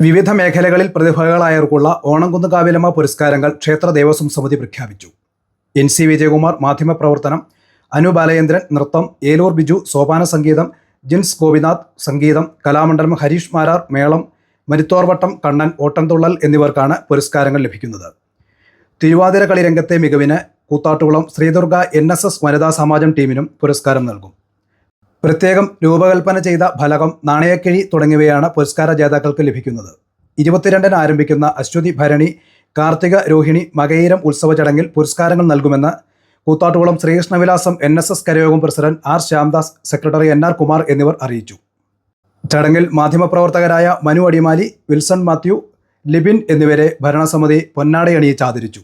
വിവിധ മേഖലകളിൽ പ്രതിഭകളായവർക്കുള്ള ഓണംകുന്ന് കാവിലമ്മ പുരസ്കാരങ്ങൾ ക്ഷേത്ര ദേവസ്വം സമിതി പ്രഖ്യാപിച്ചു. എൻ സി വിജയകുമാർ മാധ്യമപ്രവർത്തനം അനു ബാലചന്ദ്രൻ നൃത്തം ഏലൂർ ബിജു സോപാന സംഗീതം ജിൻസ് ഗോപിനാഥ് സംഗീതം കലാമണ്ഡലം ഹരീഷ് മാരാർ മേളം മരുത്തോർവട്ടം കണ്ണൻ ഓട്ടംതുള്ളൽ എന്നിവർക്കാണ് പുരസ്കാരങ്ങൾ ലഭിക്കുന്നത്. തിരുവാതിര കളി രംഗത്തെ മികവിന് Koothattukulam Sreedurga N S S വനിതാ സമാജം ടീമിനും പുരസ്കാരം നൽകും. പ്രത്യേകം രൂപകൽപ്പന ചെയ്ത ഫലകം നാണയക്കിഴി തുടങ്ങിയവയാണ് പുരസ്കാര ജേതാക്കൾക്ക് ലഭിക്കുന്നത്. ഇരുപത്തിരണ്ടിന് ആരംഭിക്കുന്ന അശ്വതി ഭരണി കാർത്തിക രോഹിണി മകയിരം ഉത്സവ ചടങ്ങിൽ പുരസ്കാരങ്ങൾ നൽകുമെന്ന് Koothattukulam Sreekrishnavilasam N S S കരയോഗം president R Shyamdas secretary N R Kumar എന്നിവർ അറിയിച്ചു. ചടങ്ങിൽ മാധ്യമപ്രവർത്തകരായ മനു അടിമാലി വിൽസൺ മാത്യു ലിബിൻ എന്നിവരെ ഭരണസമിതി പൊന്നാടയണിയിച്ച് ആദരിച്ചു.